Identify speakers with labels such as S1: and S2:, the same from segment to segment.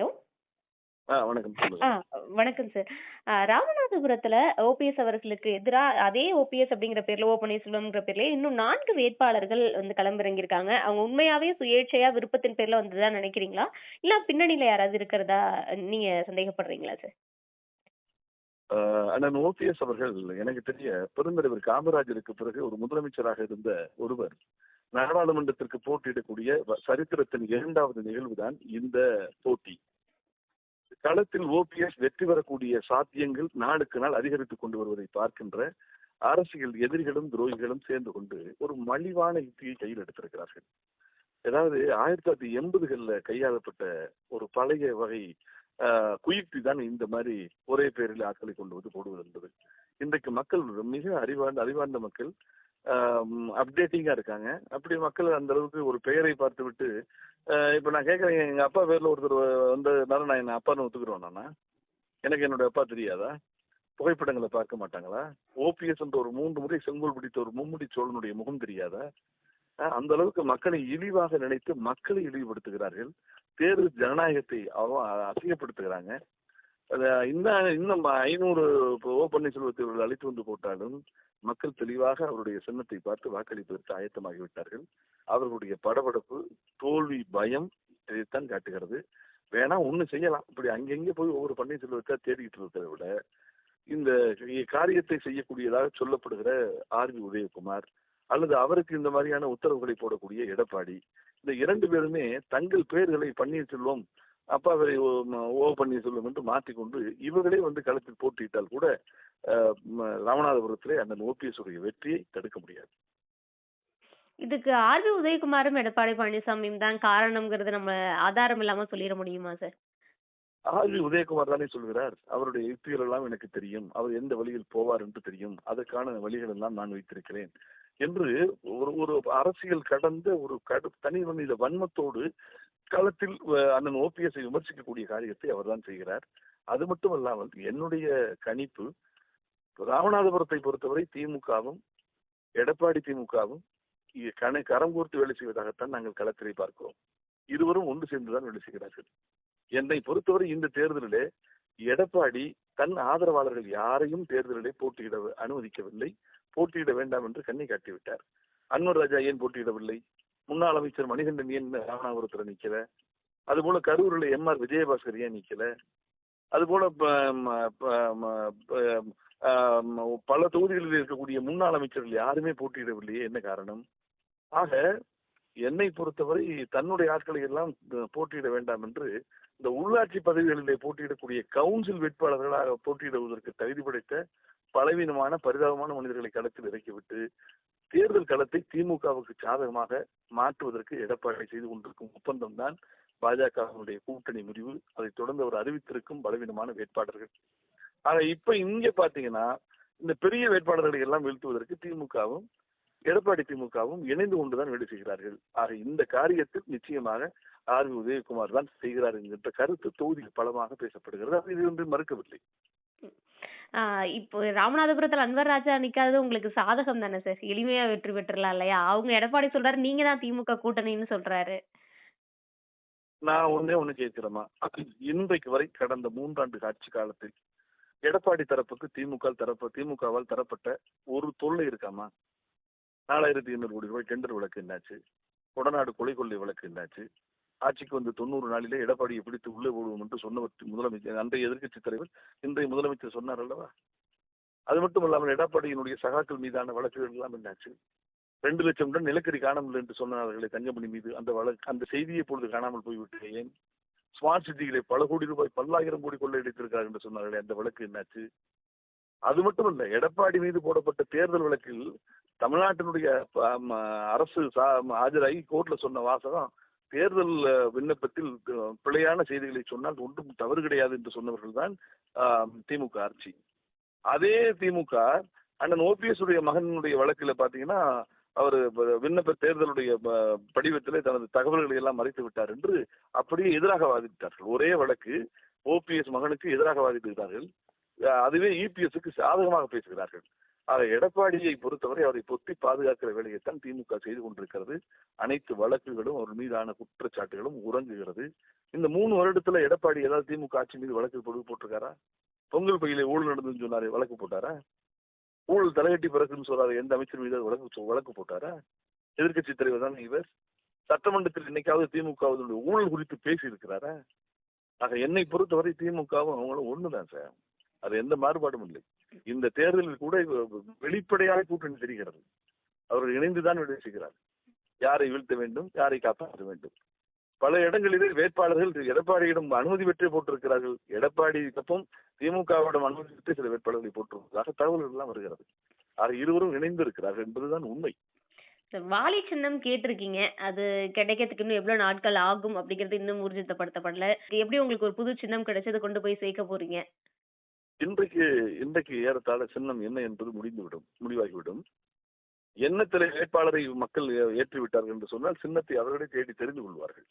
S1: Hello?
S2: வணக்கம்
S1: ஆ வணக்கம் sir. ராமநாதபுரத்துல OPS அவர்களுக்கு எதிரா அதே ஓபிஎஸ் அப்படிங்கிற பேர்ல ஓ பன்னீர்செல்வம்ங்கிற பேர்ல இன்னும் நான்கு வேட்பாளர்கள் வந்து களமிறங்கியிருக்காங்க. அவங்க உண்மையாவே சுயேட்சையா விருப்பத்தின் பேர்ல வந்ததா நினைக்கிறீங்களா? இல்ல பின்னணியில யாராவது இருக்கிறதா நீங்க சந்தேகப்படுறீங்களா சார்?
S2: அண்ணன் ஓபிஎஸ் அவர்கள் எனக்கு தெரிய பெருந்தலைவர் காமராஜருக்கு பிறகு ஒரு முதலமைச்சராக இருந்த ஒருவர் நாடாளுமன்றத்திற்கு போட்டியிடக்கூடிய சரித்திரத்தின் இரண்டாவது நிகழ்வுதான் இந்த போட்டி. களத்தில் ஓபிஎஸ் வெற்றி பெறக்கூடிய சாத்தியங்கள் நாளுக்கு நாள் அதிகரித்துக் கொண்டு வருவதை பார்க்கின்ற அரசியல் எதிரிகளும் துரோகிகளும் சேர்ந்து கொண்டு ஒரு மலிவான யுக்தியை கையில் எடுத்திருக்கிறார்கள். ஏதாவது ஆயிரத்தி தொள்ளாயிரத்தி எண்பதுகள்ல கையாளப்பட்ட ஒரு பழைய வகை குயுக்தி தான் இந்த மாதிரி ஒரே பேரில் ஆட்களை கொண்டு வந்து போடுவது என்பது. இன்றைக்கு மக்கள் மிக அறிவார்ந்த அறிவார்ந்த மக்கள் அப்டேட்டிங்கா இருக்காங்க. அப்படி மக்கள் அந்த அளவுக்கு ஒரு பெயரை பார்த்து விட்டு இப்ப நான் கேட்கறேன் எங்க அப்பா பேர்ல ஒருத்தர் வந்ததுனால நான் என்ன அப்பான்னு ஒத்துக்கிறோம் நானா? எனக்கு என்னோட அப்பா தெரியாதா? புகைப்படங்களை பார்க்க மாட்டாங்களா? ஓபிஎஸ் என்ற ஒரு மூன்று முறை செங்கோல் பிடித்த ஒரு மும்முடி சோழனுடைய முகம் தெரியாதா? ஆஹ், அந்த அளவுக்கு மக்களை இழிவாக நினைத்து மக்களை இழிவுபடுத்துகிறார்கள். தேர்தல் ஜனநாயகத்தை அவ அசிங்கப்படுத்துகிறாங்க. அது இன்னும் இன்னும் ஐநூறு இப்போ ஓ பன்னீர்செல்வத்தை அழைத்து வந்து போட்டாலும் மக்கள் தெளிவாக அவருடைய சின்னத்தை பார்த்து வாக்களிப்பதற்கு ஆயத்தமாகிவிட்டார்கள். அவர்களுடைய படபடப்பு தோல்வி பயம் இதைத்தான் காட்டுகிறது. வேணா ஒண்ணு செய்யலாம். இப்படி அங்கங்கே போய் ஒவ்வொரு பன்னீர்செல்வத்தை தேடிக்கிட்டு இருக்கிறத விட இந்த காரியத்தை செய்யக்கூடியதாக சொல்லப்படுகிற ஆர் வி உதயகுமார் அல்லது அவருக்கு இந்த மாதிரியான உத்தரவுகளை போடக்கூடிய எடப்பாடி இந்த இரண்டு பேருமே தங்கள் பெயர்களை பன்னீர்செல்வம் அப்பாவை ஓ ம- ஓ பன்னீர்செல்வம் என்று மாற்றிக்கொண்டு இவர்களே வந்து களத்தில் போட்டியிட்டால் கூட ராமநாதபுரத்திலே அண்ணன் ஓபிஎஸ் உடைய வெற்றியை தடுக்க முடியாது.
S1: இதுக்கு ஆர்பி உதயகுமாரும் எடப்பாடி பழனிசாமியும் தான் காரணம்ங்கிறது நம்ம ஆதாரம் இல்லாம சொல்லிட முடியுமா சார்?
S2: ஆர் உதயகுமார் தானே சொல்கிறார் அவருடைய யுக்திகள் எல்லாம் எனக்கு தெரியும். அவர் எந்த வழியில் போவார் என்று தெரியும். அதற்கான வழிகள் எல்லாம் நான் வைத்திருக்கிறேன் என்று ஒரு ஒரு அரசியல் கடந்த ஒரு கடு தனி மனித வன்மத்தோடு தற்காலத்தில் அண்ணன் ஓபிஎஸ்ஐ விமர்சிக்கக்கூடிய காரியத்தை அவர்தான் செய்கிறார். அது மட்டும் அல்லாமல் என்னுடைய கணிப்பு ராமநாதபுரத்தை பொறுத்தவரை திமுகவும் எடப்பாடி திமுகவும் கண கரம் கோர்த்து வேலை செய்வதாகத்தான் நாங்கள் களத்திலே பார்க்கிறோம். இருவரும் ஒன்று சேர்ந்துதான் வேலை செய்கிறார்கள். என்னை பொறுத்தவரை இந்த தேர்தலிலே எடப்பாடி தன் ஆதரவாளர்கள் யாரையும் தேர்தலிலே போட்டியிட அனுமதிக்கவில்லை. போட்டியிட வேண்டாம் என்று கண்ணை காட்டிவிட்டார். அன்வர் ராஜா ஏன் போட்டியிடவில்லை? முன்னாள் அமைச்சர் மணிகண்டன் ஏன் ராமநாதபுரத்துல நிக்கல? அது போல கரூர்ல எம் ஆர் விஜயபாஸ்கர் ஏன் நிக்கல? அது போல பல தொகுதிகளில் இருக்கக்கூடிய முன்னாள் அமைச்சர்கள் யாருமே போட்டியிடவில்லையே என்ன காரணம்? ஆக என்னை பொறுத்தவரை தன்னுடைய ஆட்களை எல்லாம் போட்டியிட வேண்டாம் என்று இந்த உள்ளாட்சி பதவிகளிலே போட்டியிடக்கூடிய கவுன்சில் வேட்பாளர்களாக போட்டியிடுவதற்கு தகுதி படைத்த பலவீனமான பரிதாபமான மனிதர்களை களத்தில் இறக்கிவிட்டு தேர்தல் களத்தை திமுகவுக்கு சாதகமாக மாற்றுவதற்கு எடப்பாடி செய்து கொண்டிருக்கும் ஒப்பந்தம் தான் பாஜகவினுடைய கூட்டணி முடிவு. அதைத் தொடர்ந்து அவர் அறிவித்திருக்கும் பலவீனமான வேட்பாளர்கள். ஆக இப்ப இங்க பாத்தீங்கன்னா இந்த பெரிய வேட்பாளர்களை எல்லாம் வீழ்த்துவதற்கு திமுகவும் எடப்பாடி திமுகவும் இணைந்து கொண்டுதான் வேலை செய்கிறார்கள். ஆக இந்த காரியத்தில் நிச்சயமாக ஆர் வி உதயகுமார் தான் செய்கிறார் என்கின்ற கருத்து தொகுதியில் பலமாக பேசப்படுகிறது. அது இது வந்து மறுக்கவில்லை.
S1: ஆஹ் இப்போ ராமநாதபுரத்துல அன்வர் ராஜா நிக்காதது உங்களுக்கு சாதகம் தானே சார் எளிமையா வெற்றி பெற்றலாம் இல்லையா? அவங்க எடப்பாடி சொல்றாரு நீங்க தான் திமுக கூட்டணின்னு சொல்றாரு.
S2: நான் ஒண்ணே ஒண்ணு கேட்கிறேமா இன்றைக்கு வரை கடந்த மூன்றாண்டு ஆட்சி காலத்தில் எடப்பாடி தரப்புக்கு திமுக தரப்பு திமுகவால் தரப்பட்ட ஒரு தொல்லை இருக்காமா நாலாயிரத்தி ஐநூறு கோடி ரூபாய் டெண்டர் விளக்கு என்னாச்சு? கொடநாடு கொலை கொள்ளை வழக்கு என்னாச்சு? ஆட்சிக்கு வந்து தொண்ணூறு நாளிலே எடப்பாடியை பிடித்து உள்ளே போடுவோம் என்று சொன்னவர் முதலமைச்சர் அன்றைய எதிர்க்கட்சித் தலைவர் இன்றைய முதலமைச்சர் சொன்னார் அல்லவா? அது மட்டும் இல்லாமல் எடப்பாடியினுடைய சகாக்கள் மீதான வழக்குகள் எல்லாம் என்னாச்சு? ரெண்டு லட்சம் டன் நிலக்கரி காணாமல் என்று சொன்னார்களே தங்கமணி மீது. அந்த வழக்கு அந்த செய்தியை பொழுது காணாமல் போய்விட்டு ஏன்? ஸ்மார்ட் சிட்டிகளை பல கோடி ரூபாய் பல்லாயிரம் கோடி கொள்ளையடித்திருக்கிறார் என்று சொன்னார்களே அந்த வழக்கு என்னாச்சு? அது மட்டும் இல்ல எடப்பாடி மீது போடப்பட்ட தேர்தல் வழக்கில் தமிழ்நாட்டினுடைய அரசு சா- ஆஜராகி கோர்ட்ல சொன்ன வாசகம் தேர்தல் விண்ணப்பத்தில் பிழையான செய்திகளை சொன்னால் ஒன்றும் தவறு கிடையாது என்று சொன்னவர்கள் தான் திமுக ஆட்சி. அதே திமுக அண்ணன் ஓபிஎஸ் உடைய மகனுடைய வழக்குல பாத்தீங்கன்னா அவர் விண்ணப்ப தேர்தலுடைய ப- படிவத்திலே தனது தகவல்களை எல்லாம் மறைத்து விட்டார் என்று அப்படியே எதிராக வாதிட்டார்கள். ஒரே வழக்கு ஓபிஎஸ் மகனுக்கு எதிராக வாதிட்டு அதுவே இபிஎஸ்க்கு சாதகமாக பேசுகிறார்கள். ஆக எடப்பாடியை பொறுத்தவரை அவரை பொத்தி பாதுகாக்கிற வேலையைத்தான் திமுக செய்து கொண்டிருக்கிறது. அனைத்து வழக்குகளும் அவர் மீதான குற்றச்சாட்டுகளும் உறங்குகிறது. இந்த மூணு வருடத்துல எடப்பாடி ஏதாவது திமுக ஆட்சி மீது வழக்கு பொழுது போட்டிருக்காரா? பொங்கல் பையில ஊழல் நடந்ததுன்னு சொன்னாரு வழக்கு போட்டாரா? ஊழல் தலையட்டி பிறகுன்னு சொல்றாரு எந்த அமைச்சர் மீது வழக்கு வழக்கு போட்டாரா? எதிர்க்கட்சி தலைவர் தான் இவர்? சட்டமன்றத்தில் இன்னைக்காவது திமுக ஊழல் குறித்து பேசி இருக்கிறாரா ஆக என்னை பொறுத்தவரை திமுகவும் அவங்களும் ஒண்ணுதான் சார். அது எந்த மாறுபாடும் இல்லை. இந்த தேர்தலில் கூட வெளிப்படையாக கூட்டணி தெரிகிறது. அவர்கள் இணைந்துதான் விடை செய்கிறார் யாரை வீழ்த்த வேண்டும் யாரை காப்பாற்ற வேண்டும். பல இடங்களிலே வேட்பாளர்கள் எடப்பாடியிடம் அனுமதி பெற்றே போட்டிருக்கிறார்கள். எடப்பாடி தப்பும் திமுகவிடம் அனுமதி பெற்று சில வேட்பாளர்களை போட்டிருப்பதாக தகவல்கள் எல்லாம் வருகிறது. ஆக இருவரும் இணைந்து இருக்கிறார்கள் என்பதுதான் உண்மை.
S1: வாலி சின்னம் கேட்டிருக்கீங்க. அது கிடைக்கிறதுக்கு இன்னும் எவ்வளவு நாட்கள் ஆகும் அப்படிங்கிறது இன்னும் ஊர்ஜிதப்படுத்தப்படல எப்படி உங்களுக்கு ஒரு புது சின்னம் கிடைச்சது கொண்டு போய் சேர்க்க போறீங்க?
S2: இன்றைக்கு இன்றைக்கு ஏறத்தாழ சின்னம் என்ன என்பது முடிந்துவிடும் முடிவாகிவிடும். எண்ணத்திலே வேட்பாளரை மக்கள் ஏற்றிவிட்டார்கள் என்று சொன்னால் சின்னத்தை அவர்களே தேடி தெரிந்து கொள்வார்கள்.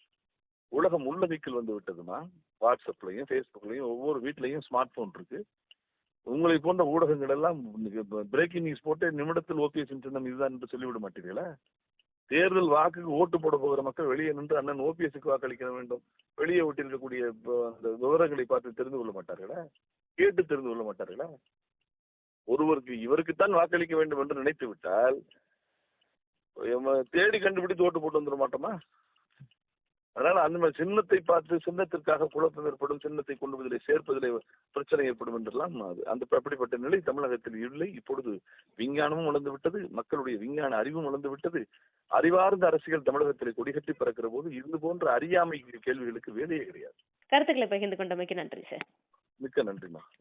S2: உலகம் உள்ளகைக்கில் வந்து விட்டதுமா வாட்ஸ்அப்லயும் ஃபேஸ்புக்லயும் ஒவ்வொரு வீட்லயும் ஸ்மார்ட் போன் இருக்கு. உங்களை போன்ற ஊடகங்கள் எல்லாம் பிரேக்கிங் நியூஸ் போட்டு நிமிடத்தில் ஓபிஎஸ் சின்னம் இதுதான் என்று சொல்லிவிட மாட்டீர்களா? தேர்தல் வாக்குக்கு ஓட்டு போட போகிற மக்கள் வெளியே நின்று அண்ணன் ஓபிஎஸ்க்கு வாக்களிக்க வேண்டும். வெளியே ஒட்டியிருக்கக்கூடிய அந்த விவரங்களை பார்த்து தெரிந்து கொள்ள மாட்டார்களா? கேட்டு தெரிந்து கொள்ள மாட்டார்களா? ஒருவருக்கு இவருக்குத்தான் வாக்களிக்க வேண்டும் என்று நினைத்து விட்டால் தேடி கண்டுபிடித்து ஓட்டு போட்டு வந்துட மாட்டோமா? அதனால அந்த மாதிரி சின்னத்தை பார்த்து சின்னத்திற்காக குழப்பம் ஏற்படும் சின்னத்தை கொண்டு போதிலே சேர்ப்பதிலே பிரச்சனை ஏற்படும் என்றெல்லாம் அது. அந்த அப்படிப்பட்ட நிலை தமிழகத்தில் இல்லை. இப்பொழுது விஞ்ஞானமும் வளர்ந்து விட்டது மக்களுடைய விஞ்ஞான அறிவும் வளர்ந்து விட்டது. அறிவார்ந்த அரசியல் தமிழகத்திலே கொடிகட்டி பறக்கிற போது இது போன்ற அறியாமை கேள்விகளுக்கு வேலையே கிடையாது.
S1: கருத்துக்களை பகிர்ந்து கொண்டமைக்கு நன்றி சார்.
S2: மிக்க நன்றிமா